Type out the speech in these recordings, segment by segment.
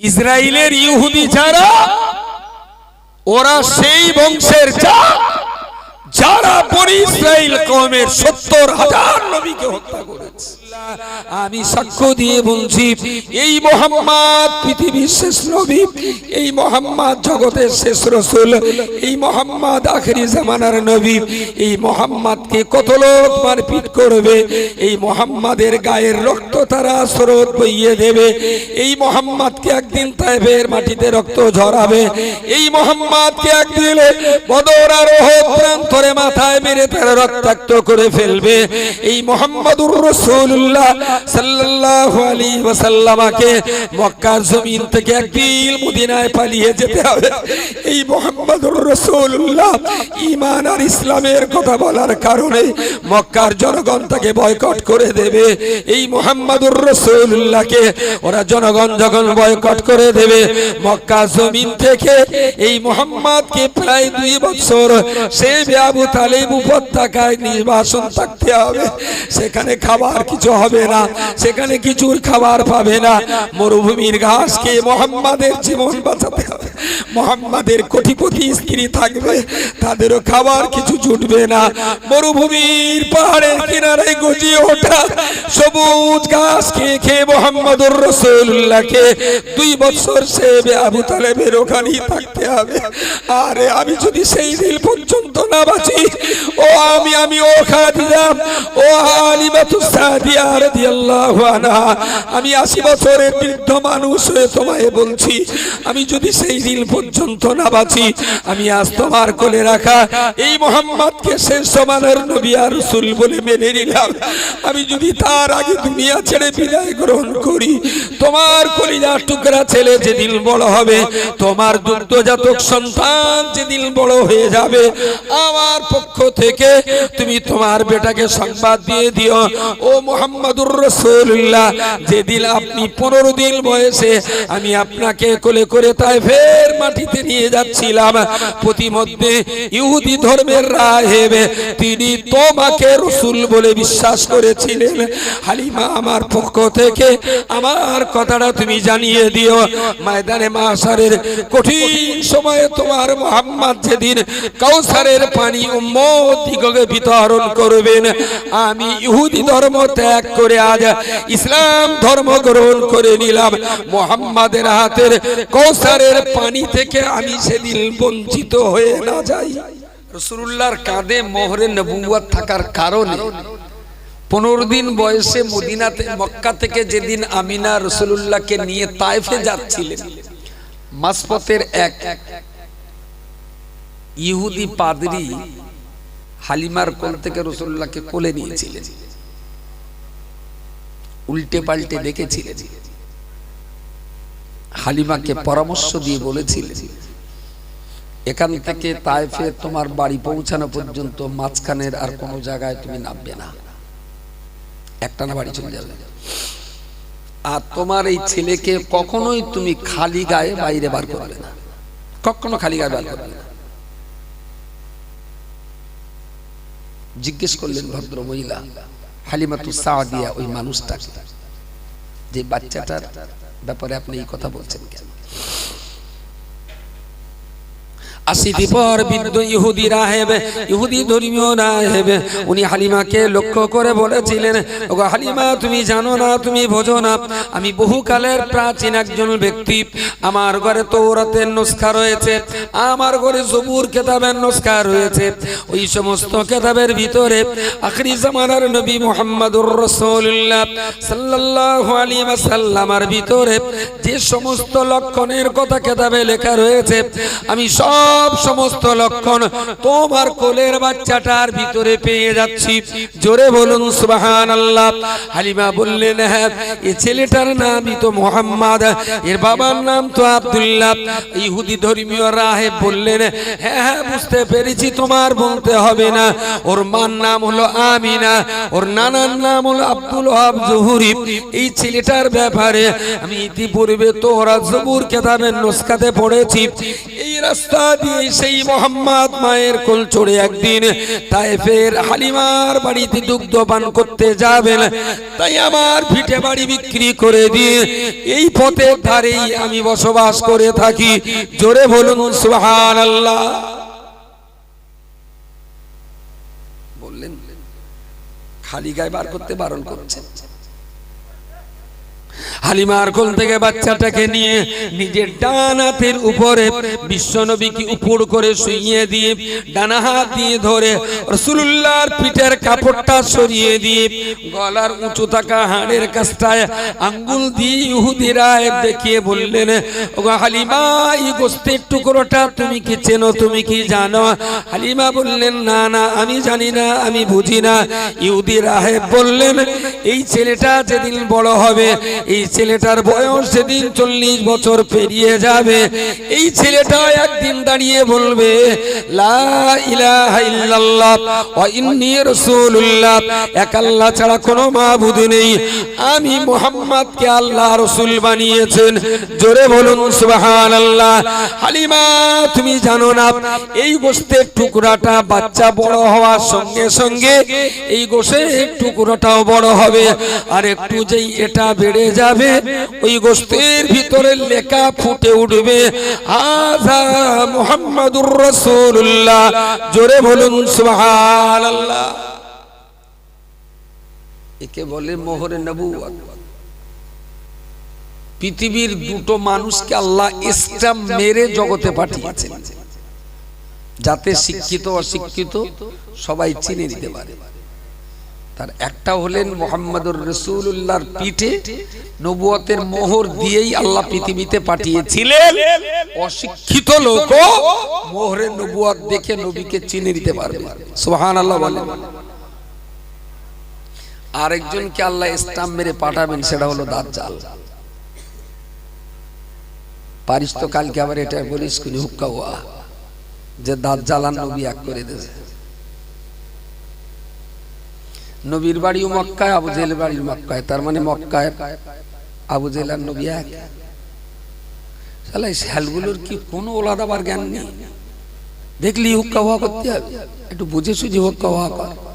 ইসরায়েলের ইহুদি যারা, ওরা সেই বংশের যা, যারা পরি ইসরায়েল কমের সত্তর হাজার নবীকে হত্যা করেছে। আমি সাক্ষ্য দিয়ে বলছি, এই মোহাম্মদ পৃথিবীর শেষ নবী, এই মোহাম্মদ জগতের শেষ রসুল, এই মোহাম্মদ আখেরি জামানার নবী, এই মোহাম্মদকে কত লোক মারপিট করবে, এই মোহাম্মদের গায়ের রক্ত তারা স্রোত বইয়ে দেবে, এই মোহাম্মদকে একদিন তাইফের মাটিতে রক্ত ঝরাবে, এই মোহাম্মদকে একদিন বদর আর ওহদ প্রান্তরে মাথায় মেরে তারা রক্তাক্ত করে ফেলবে, এই মোহাম্মদুর রাসূলুল্লাহ সাল্লাল্লাহু আলাইহি ওয়াসাল্লামকে মক্কার জমিন থেকে একদিন মদিনায় পালিয়ে যেতে হবে। এই মোহাম্মদুর রাসূলুল্লাহ ঈমান আর ইসলামের কথা বলার কারণে মক্কার জনগণ তাকে বয়কট করে দেবে। এই মোহাম্মদুর রাসূলুল্লাহকে ওরা জনগণ যখন বয়কট করে দেবে, মক্কা জমিন থেকে এই মোহাম্মদকে প্রায় দুই বছর সে আবু তালিব উপত্যকায় নির্বাসন থাকতে হবে। সেখানে খাবার কিছু হবে না, সেখানে কিছুর খাবার পাবে না। মরুভূমির ঘাস খেয়ে মোহাম্মদের জীবন বাঁচাতে হবে। মোহাম্মদের কোটিপতি স্ত্রী থাকবে, তাদেরও খাবার কিছু জুটবে না। মরুভূমির পাহাড়ের কিনারে গজিয়ে ওঠা সবুজ ঘাস খেয়ে খেয়ে মোহাম্মদুর রসুল্লাহকে দুই বছর সে আবু তালেবের ওখানেই থাকতে হবে। আরে আমি যদি সেই দিন পর্যন্ত না বাঁচি, ও আমি আমি, ও খাদিজাম ও আমি আশি বছরের বৃদ্ধ মানুষ হয়ে তোমায় বলছি, আমি যদি সেই দিন পর্যন্ত না বাঁচি, আমি আজ তোমার কোলে রাখা এই মোহাম্মদকে শেষ সমানের নবী আর রসুল বলে মেনে নিলাম। আমি যদি তার আগে দুনিয়া ছেড়ে বিদায় গ্রহণ করি, তোমার কলিজার টুকরা ছেলে যেদিন বড় হবে, তোমার দুগ্ধজাতক সন্তান যেদিন বড় হয়ে যাবে, আমার পক্ষ থেকে তুমি তোমার বেটাকে সংবাদ দিয়ে দিও। ও মোহাম্মদুর রসুল্লাহ যেদিন আপনি পনেরো দিন বয়সে আমি আপনাকে কোলে করে তাই ফের মাটিতে নিয়ে যাচ্ছিলাম, প্রতিমধ্যে ইহুদি ধর্মের রাহেব তিনি তোমাকে রসুল বলে বিশ্বাস করেছিলেন। হালিমা আমার পক্ষ থেকে আমার কথাটা তুমি জানিয়ে দিও। ময়দানে মাসারের কঠিন সময়ে তোমার মোহাম্মদ যেদিন কাউসারের পানি উম্মত দিগকে বিতরণ করবেন, আমি ইহুদি ধর্ম ত্যাগ করে আজ ইসলাম ধর্ম গ্রহণ করে নিলাম। মোহাম্মদের হাতের কৌসারের পানি থেকে আমি সেদিন বঞ্চিত হয়ে না যাই। রসুল্লাহর কাঁধে মোহরে নবুয়াত থাকার কারণে পনেরো দিন বয়সে মদিনাতে, মক্কা থেকে যেদিন আমিনা রসুল্লাহকে নিয়ে তাইফে যাচ্ছিলেন মাসপথের এক ইহুদি পাদরি হালিমার কোল থেকে রসুল্লাহকে কোলে নিয়েছিলেন। উল্টে পাল্টে দেখেছিলেন। হালিমাকে পরামর্শ দিয়ে বলেছিলেন, এখান থেকে তাইফে তোমার বাড়ি পৌঁছানো পর্যন্ত মাঝখানের আর কোনো জায়গায় তুমি নামবে না। একটা না বাড়ি চলে যাবে আর তোমার এই ছেলেকে কখনোই তুমি খালি গায়ে বাইরে বার করবে না। কখনো খালি গায়ে বার করবে না। জিজ্ঞেস করলেন ভদ্র মহিলা হালিমাতু সাদিয়া ওই মানুষটাকে। যে বাচ্চাটার ব্যাপারে আপনি এই কথা বলছেন কেন? আসিতি পর বৃদ্ধ ইহুদি রাহেব, ইহুদি ধর্মীয় রাহেব। উনি হালিমাকে লক্ষ্য করে বলেছিলেন, ওগো হালিমা, তুমি জানো না, তুমি বোঝো না। আমি বহুকালের প্রাচীন একজন ব্যক্তি। আমার ঘরে তৌরাতের নুসখা রয়েছে, আমার ঘরে জবুর কেতাবের নুসখা রয়েছে। ওই সমস্ত কেতাবের ভিতরে আখরি জামানার নবী মোহাম্মদুর রাসূলুল্লাহ সাল্লাল্লাহু আলাইহি সাল্লামার ভিতরে যে সমস্ত লক্ষণের কথা কেতাবে লেখা রয়েছে, আমি সব সব সমস্ত লক্ষণ তোমার কোলের বাচ্চাটার ভিতরে পেয়ে যাচ্ছি। জোরে বলুন সুবাহান আল্লাহ হালিমা বললেন হ্যাঁ এই ছেলেটার নামই তো মোহাম্মদ, এর বাবার নাম তো আব্দুল্লাহ। ইহুদি ধর্মীয় রাহেব বললেন হ্যাঁ হ্যাঁ বুঝতে পেরেছি, তোমার বলতে হবে না। ওর মার নাম হলো আমিনা, ওর নানার নাম হলো আব্দুল ওয়াহাব জহুরি। এই ছেলেটার ব্যাপারে আমি ইতিপূর্বে তোরা জবুর কেতাবের নুসখাতে পড়েছি। এই রাস্তা দিয়ে সেই মোহাম্মদ মায়ের কোল চড়ে একদিন তাইফের হালিমার বাড়িতে দুগ্ধ পান করতে যাবেন। তাই আমার ভিটে বাড়ি বিক্রি করে দিয়ে এই পথের ধারেই আমি বসবাস করে থাকি। জোরে বলুন, সুবহানাল্লাহ। বললেন, খালি গায়ে বার করতে বারণ করছেন। হালিমার কোল থেকে বাচ্চাটাকে নিয়ে নিজের ডান হাতের উপরে বিশ্বনবীকে উপর করে শুইয়ে দিয়ে, ডানা হাত দিয়ে ধরে রসুল্লাহর পিঠের কাপড়টা সরিয়ে দিয়ে, গলার উঁচু থাকা হাড়ের কাছটায় আঙ্গুল দিয়ে ইহুদিরা দেখিয়ে বললেন হালিমা, এই গোস্তের টুকরোটা তুমি কি চেনো, তুমি কি জানো? হালিমা বললেন, না না, আমি জানি না, আমি বুঝি না। ইহুদি রাহেব বললেন এই ছেলেটা যেদিন বড় হবে এই ছেলেটার বয়স সেদিন চল্লিশ বছর পেরিয়ে যাবে, এই ছেলেটা একদিন দাঁড়িয়ে বলবে এক আল্লাহ ছাড়া কোনো মাবুদ নেই। আমি মুহাম্মদকে আল্লাহ রাসূল বানিয়েছেন। জোরে বলুন, সুবহানাল্লাহ। হালিমা, তুমি জানো না, এই গোশতের টুকরাটা বাচ্চা বড় হওয়ার সঙ্গে সঙ্গে এই গোশের টুকরোটাও বড় হবে। আর একটু যেই এটা বেড়ে যাবে, ওই গোস্তের ভিতরে লেখা ফুটে উঠবে আজা মুহাম্মাদুর রাসূলুল্লাহ। জোরে বলুন, সুবহানাল্লাহ। একে বলে মোহরে নবুয়ত পৃথিবীর দুটো মানুষকে আল্লাহ স্ট্যাম্প মেরে জগতে পাঠিয়েছেন। যাতে শিক্ষিত, অশিক্ষিত সবাই চিনে নিতে পারে। তার একটা হলেন মোহাম্মদুর রসুল্লাহর পিঠে নবুয়তের মোহর দিয়েই আল্লাহ পৃথিবীতে পাঠিয়েছিলেন। অশিক্ষিত লোক মোহরের নবুয়ত দেখে নবীকে চিনে নিতে পারবে। সোহান আল্লাহ বলেন। আরেকজনকে আল্লাহ স্টাম্প মেরে পাঠাবেন, সেটা হলো দাজ্জাল। পারিস তো কালকে আবার এটা বলিস হুক্কা হওয়া যে দাঁত জ্বালান নবী এক করে দিয়েছে। নবীর বাড়িও মক্কায়, আবু জেলের বাড়ির মক্কায়। তার মানে মক্কায় আবু জেলার নবী এক। শালা শ্যালগুলোর কি কোনো ওলাদাবার জ্ঞান নেই? দেখলি হুক্কা হওয়া করতে হবে। একটু বুঝে সুঝে হুক্কা হওয়া কর।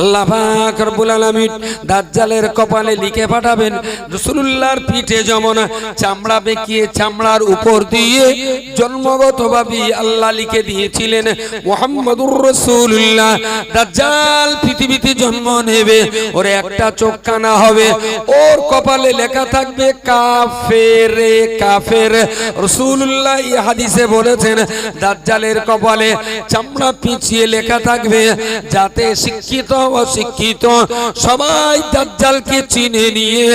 আল্লাহ রব্বুল আলামিন দাজ্জালের কপালে লিখে পাঠাবেন, রাসূলুল্লাহর পিঠে যেমন চামড়া বেঁকিয়ে চামড়ার উপর দিয়ে জন্মগতভাবে আল্লাহ লিখে দিয়েছিলেন, মুহাম্মাদুর রাসূলুল্লাহ দাজ্জাল পৃথিবীতে জন্ম নেবে, ওর একটা চোখ কানা হবে, ওর কপালে লেখা থাকবে, কাফের কাফের রাসূলুল্লাহ এই হাদিসে বলেছেন, দাজ্জালের কপালে চামড়া পিছিয়ে লেখা থাকবে, যাতে শিক্ষিত অশিক্ষিত সবাই দাজ্জালকে চিনে নিয়ে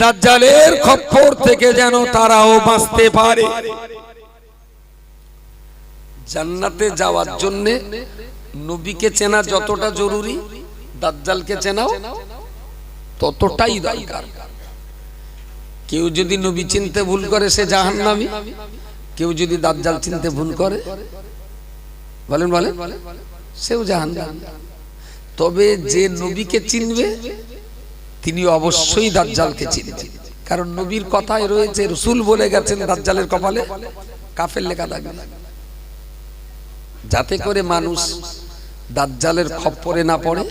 দাজ্জালের খপ্পর থেকে যেন তারাও বাঁচতে পারে জান্নাতে যাওয়ার জন্য নবীকে চেনা যতটা জরুরি দাজ্জালকে চেনাও ততটাই দরকার কেউ যদি নবী চিনতে ভুল করে সে জাহান্নামী কেউ যদি দাজ্জাল চিনতে ভুল করে বলেন বলেন সেও জাহান্নামী তবে যে নবীকে চিনবে, তিনি অবশ্যই দাজ্জালকে চিনবেন কারণ নবীর কথায় রয়েছে, রসুল বলে গেছেন দাজ্জালের কপালে, কাফের লেখা থাকবে। যাতে করে মানুষ দাজ্জালের খপ্পরে না পড়ে,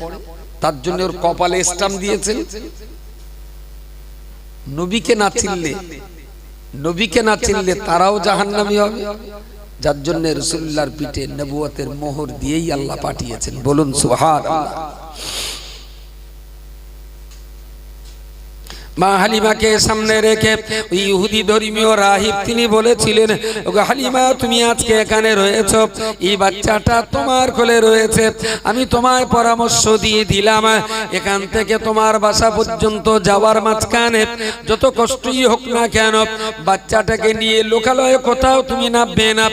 তার জন্য ওর কপালে স্টাম্প দিয়েছেন। নবীকে না চিনলে, নবীকে না চিনলে তারাও জাহান্নামী হবে। যার জন্য রসুল্লাহর পিঠে নবুয়তের মোহর দিয়েই আল্লাহ পাঠিয়েছেন। বলুন সুহার মা হালিমাকে সামনে রেখে ওই ইহুদি ধর্মীয় রাহিব তিনি বলেছিলেন, ওগো হালিমা, তুমি আজকে এখানে রয়েছ, এই বাচ্চাটা তোমার কোলে রয়েছে, আমি তোমায় পরামর্শ দিয়ে দিলাম, এখান থেকে তোমার বাসা পর্যন্ত যাওয়ার মাঝখানে যত কষ্টই হোক না কেন, বাচ্চাটাকে নিয়ে লোকালয়ে কোথাও তুমি নামবে না,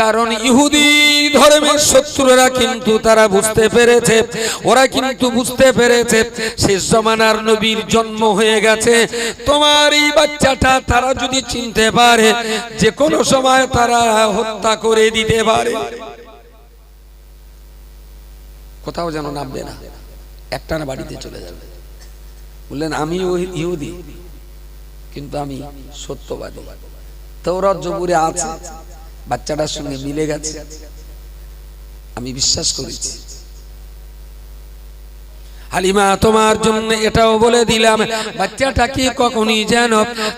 কারণ ইহুদি ধর্মের শত্রুরা কিন্তু তারা বুঝতে পেরেছে, ওরা কিন্তু বুঝতে পেরেছে, শেষ জমানার নবীর জন্ম হয়ে গেছে তোমার এই বাচ্চাটা তারা যদি চিনতে পারে যে কোনো সময় তারা হত্যা করে দিতে পারে। কোথাও যেন নামবে না। একটা না বাড়িতে চলে যাবে। বললেন, আমি ইহুদি, কিন্তু আমি সত্যবাদী। তৌরত জবুরে আছে, বাচ্চাটার সঙ্গে মিলে গেছে। আমি বিশ্বাস করেছি। হালিমা, তোমার জন্য এটাও বলে দিলাম, বাচ্চাটা বাচ্চাটাকে কখনই যেন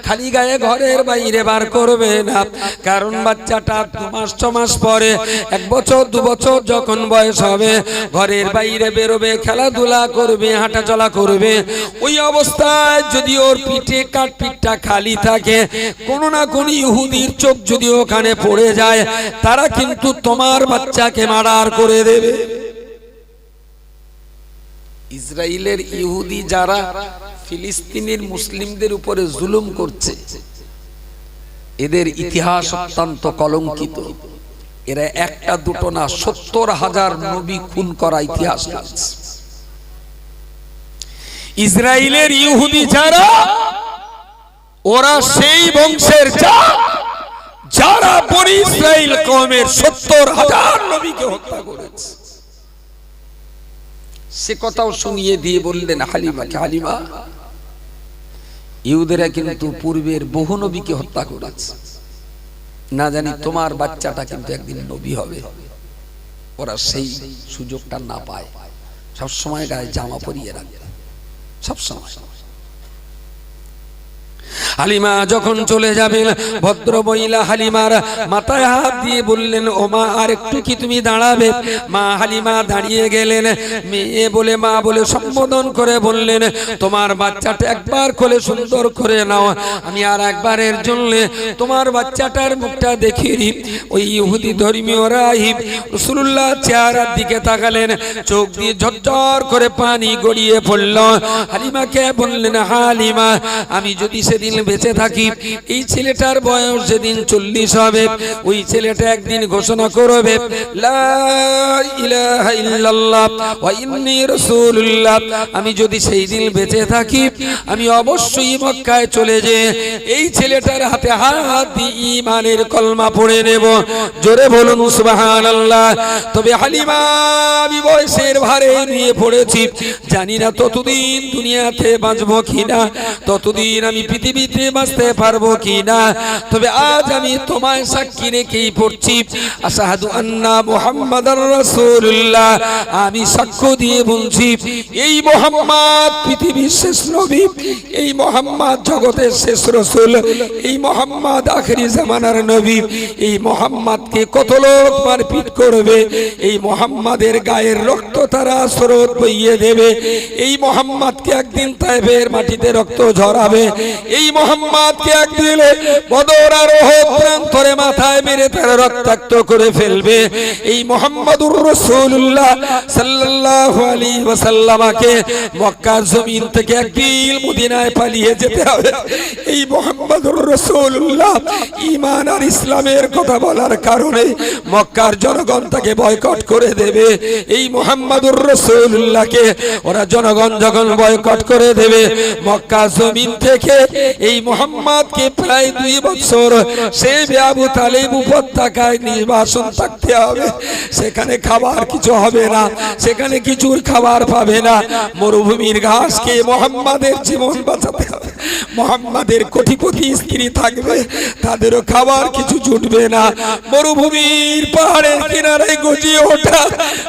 খালি গায়ে ঘরের বাইরে বার করবে না। কারণ বাচ্চাটা দু মাস, ছ মাস পরে, এক বছর, দু বছর যখন বয়স হবে, ঘরের বাইরে বেরোবে, খেলাধুলা করবে, হাঁটাচলা করবে, ওই অবস্থায় যদি ওর পিঠে কাঠ পিঠটা খালি থাকে, কোনো না কোনো ইহুদির চোখ যদি ওখানে পড়ে যায়, তারা কিন্তু তোমার বাচ্চাকে মার্ডার করে দেবে। ইসরায়েলের ইহুদি যারা ফিলিস্তিনের মুসলিমদের উপরে জুলুম করছে, এদের ইতিহাস অত্যন্ত কলঙ্কিত এরা একটা দুটো না, সত্তর হাজার নবী খুন করা ইতিহাস রয়েছে। ইসরায়েলের ইহুদি যারা, ওরা সেই বংশের যারা বনি ইসরায়েল কমের সত্তর হাজার নবীকে হত্যা করেছে সে কথাও শুনিয়ে দিয়ে বললেন হালিমাকে হালিমা? ইহুদেরা কিন্তু পূর্বের বহু নবীকে হত্যা করেছে। না জানি তোমার বাচ্চাটা কিন্তু একদিন নবী হবে। ওরা সেই সুযোগটা না পায়। সবসময় গায়ে জামা পরিয়ে রাখে। সব সময় হালিমা যখন চলে যাবেন, ভদ্র মহিলা হালিমার মাথায় হাত দিয়ে বললেন, ও মা, আর একটু কি তুমি দাঁড়াবে? মা হালিমা দাঁড়িয়ে গেলেন, মেয়ে বলে, মা বলে সম্বোধন করে বললেন, তোমার বাচ্চাটা একবার খোলে সুন্দর করে নাও, আমি আর একবারের জন্য তোমার বাচ্চাটার মুখটা দেখিনি ওই ইহুদি ধর্মীয় রাহিব রসুল্লাহ চেহারার দিকে তাকালেন, চোখ দিয়ে ঝরঝর করে পানি গড়িয়ে পড়ল। হালিমাকে বললেন, হালিমা, আমি যদি সেদিন বেঁচে থাকি। এই ছেলেটার বয়স যেদিন চল্লিশ হবে, ওই ছেলেটা একদিন ঘোষণা করবে আমি যদি সেই দিন বেঁচে থাকি, আমি অবশ্যই মক্কায় চলে যে এই ছেলেটার হাতে হাত ইমানের কলমা পড়ে নেব। জোরে বলুন সুবহানাল্লাহ। তবে হালিমা, আমি বয়সের ভারে নিয়ে পড়েছি। জানি না ততদিন দুনিয়াতে বাঁচবো কিনা, ততদিন আমি পৃথিবীতে বাঁচতে পারব কিনা। তবে আজ আমি তোমায় সাক্ষী রেখেই পড়ছি আসাহাদু আন্না মুহাম্মাদার রাসূলুল্লাহ। আমি সাক্ষ্য দিয়ে বলছি, এই মোহাম্মদ পৃথিবীর শেষ নবী, এই মোহাম্মদ জগতের শেষ রসুল, এই মোহাম্মদ আখেরি জামানার নবী, এই মোহাম্মদকে কত লোক মারপিট করবে, এই মোহাম্মদের গায়ের রক্ত তারা স্রোত বইয়ে দেবে। এই মোহাম্মদকে একদিন তাইফের মাটিতে রক্ত ঝরাবে। এই মোহাম্মদকে একদিন বদর আর ওহদ প্রান্তরে মাথায় মেরে তারা রক্তাক্ত করে ফেলবে। এই মোহাম্মদুর রাসূলুল্লাহ সাল্লাল্লাহু আলাইহি ওয়াসাল্লামকে মক্কার জমিন থেকে একদিন মদিনায় পালিয়ে যেতে হবে। এই মোহাম্মদুর রাসূলুল্লাহ ঈমান আর ইসলামের কথা বলার কারণে মক্কার জনগণ তাকে বয়কট করে দেবে। এই মোহাম্মদুর রাসূলুল্লাহকে ওরা জনগণ যখন বয়কট করে দেবে, মক্কা জমিন থেকে এই মোহাম্মদকে প্রায় দুই বছর সে আবু তালিব উপত্যকায় নির্বাসন থাকতে হবে। সেখানে খাবার কিছু হবে না, সেখানে কিছুর খাবার পাবে না। মরুভূমির ঘাসকে মোহাম্মদের জীবন বাঁচাতে হবে। মোহাম্মদের কোটিপতি স্ত্রী থাকবে, তাদেরও খাবার কিছু জুটবে না। মরুভূমির পাহাড়ের কিনারে গজিয়ে ওঠা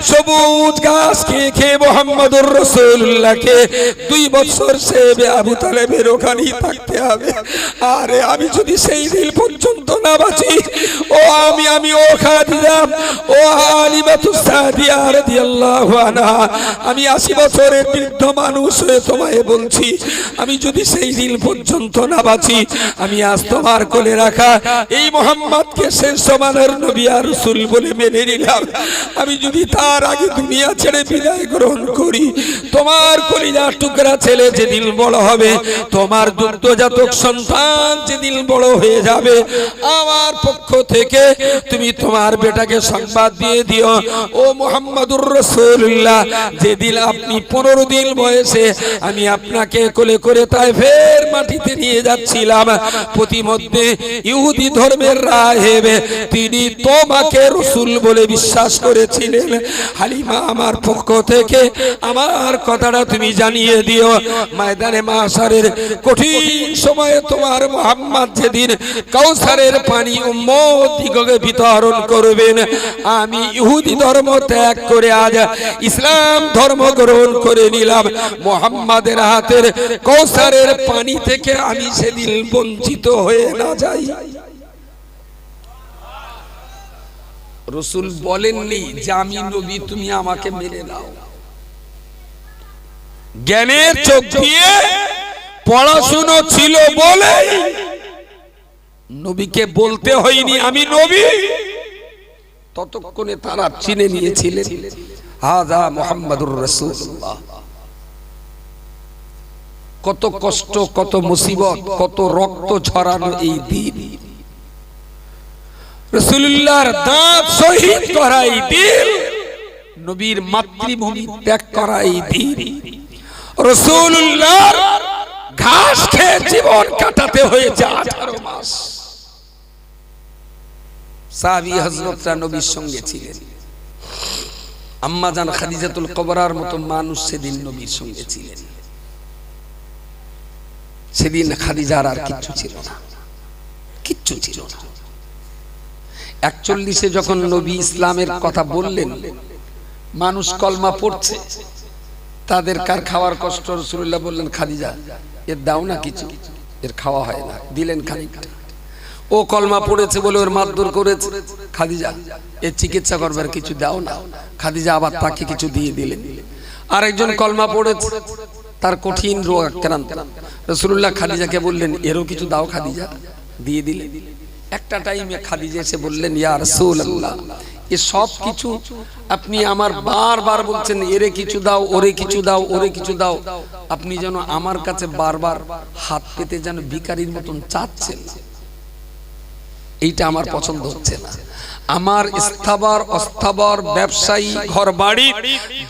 সবুজ ঘাস খেয়ে খেয়ে মোহাম্মদুর রসুল্লাহকে দুই বছর সে আবু তালেবের ওখানেই থাকতে হবে। আরে, আমি যদি সেই দিন পর্যন্ত না বাঁচি, ও আমি আমি, ও খাদিজাম ও আলিমাতু সাদিয়া রাদিয়াল্লাহু আনহা, আমি আশি বছরের বৃদ্ধ মানুষ হয়ে তোমায় বলছি, আমি যদি সেই দিন পর্যন্ত না বাঁচি, আমি আজ তোমার কোলে রাখা এই মোহাম্মদকে শেষ সমানের নবী আর রসুল বলে মেনে নিলাম। আমি যদি তার আগে দুনিয়া ছেড়ে বিদায় গ্রহণ করি, তোমার কলিজার টুকরা ছেলে যেদিন বড় হবে, তোমার দুগ্ধজাতক সন্তান যেদিন বড় হয়ে যাবে, আমার পক্ষ থেকে তুমি তোমার বেটাকে সংবাদ দিয়ে দিও। ও মোহাম্মদুর রসুল্লাহ যেদিন আপনি পনেরো দিন বয়সে, আমি আপনাকে কোলে করে তাই ফের মাটিতে নিয়ে যাচ্ছিলাম। প্রতিমধ্যে ইহুদি ধর্মের রাহেব তিনি তোমাকে রসুল বলে বিশ্বাস করেছিলেন। হালিমা আমার পক্ষ থেকে আমার কথাটা তুমি জানিয়ে দিও। ময়দানে মাসারের কঠিন সময়ে তোমার মোহাম্মদ যেদিন কৌসারের পানি উম্মতিকে বিতরণ করবেন, আমি ইহুদি ধর্ম ত্যাগ করে আজ ইসলাম ধর্ম গ্রহণ করে নিলাম। মোহাম্মদের হাতের কৌসারের পানি থেকে আমি সেদিন বঞ্চিত হয়ে না যাই। রসুল বলেননি যে আমি নবী, তুমি আমাকে মেনে নাও। জ্ঞানের চোখ দিয়ে পড়াশুনো ছিল বলে নবীকে বলতে হয়নি, আমি নবী। ততক্ষণে তারা চিনে নিয়েছিলেন, হাজা মোহাম্মদুর রসুল্লাহ কত কষ্ট, কত মুসিবত, কত রক্ত ছড়ানো এই দিন। রসুল্লাহর দাঁত শহীদ করা এই দিন। নবীর মাতৃভূমি ত্যাগ করা এই দিন। রসুল্লাহ ঘাস খেয়ে জীবন কাটাতে হয়েছে আঠারো মাস। সাহাবি হজরতরা নবীর সঙ্গে ছিলেন। আম্মা জান খাদিজাতুল কবরার মতো মানুষ সেদিন নবীর সঙ্গে ছিলেন। সেদিন খাদিজার আর কিচ্ছু ছিল না। কিচ্ছু ছিল না। একচল্লিশে যখন নবী ইসলামের কথা বললেন, মানুষ কলমা পড়ছে। তাদের কার খাওয়ার কষ্ট? রসুল্লাহ বললেন, খাদিজা, এর দাও না কিছু। এর খাওয়া হয় না। দিলেন খানিকটা। ও কলমা পড়েছে বলে ওর মারধর করেছে। খাদিজা, এর চিকিৎসা করবার কিছু দাও না। খাদিজা আবার তাকে কিছু দিয়ে দিলেন। আরেকজন কলমা পড়েছে। তার কঠিন রোগ আক্রান্ত রসুল্লাহ খাদিজাকে বললেন, এরও কিছু দাও খাদিজা? দিয়ে দিলে। একটা টাইমে খাদিজা এসে বললেন, ইয়া রাসূলুল্লাহ, এ সব কিছু আপনি আমার বারবার বলছেন, এরে কিছু দাও, ওরে কিছু দাও, ওরে কিছু দাও। আপনি যেন আমার কাছে বারবার হাত পেতে যেন ভিকারির মতন চাচ্ছেন এইটা আমার পছন্দ হচ্ছে না। আমার স্থাবর, অস্থাবর ব্যবসায়ী ঘর বাড়ি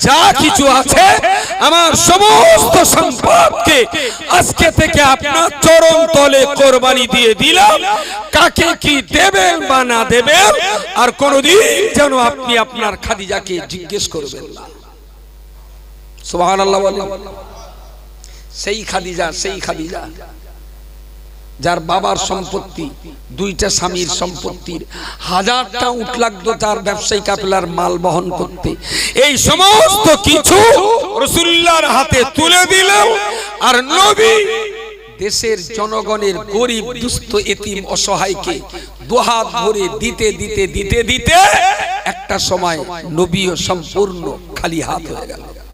যা কিছু আছে, আমার সমস্ত সম্পদকে আজকে থেকে আপনার চরণ তলে কোরবানি দিয়ে দিলাম। কাকে কি দেবেন বা না দেবেন, আর কোনদিন যেন আপনি আপনার খাদিজাকে জিজ্ঞেস করবেন না। সুবহানাল্লাহ বলেন। সেই খাদিজা সেই খাদিজা। যার বাবার সম্পত্তি, দুইটা স্বামীর সম্পত্তির, হাজারটা উঠ লাগতো তার ব্যবসায়ী কাপলার মাল বহন করতে। এই সমস্ত কিছু রসুল্লাহর হাতে তুলে দিলেও আর নবী দেশের জনগণের গরিব, দুস্থ, এতিম, অসহায়কে দুহাত ভরে দিতে দিতে দিতে দিতে একটা সময় নবীও সম্পূর্ণ খালি হাত হয়ে গেল।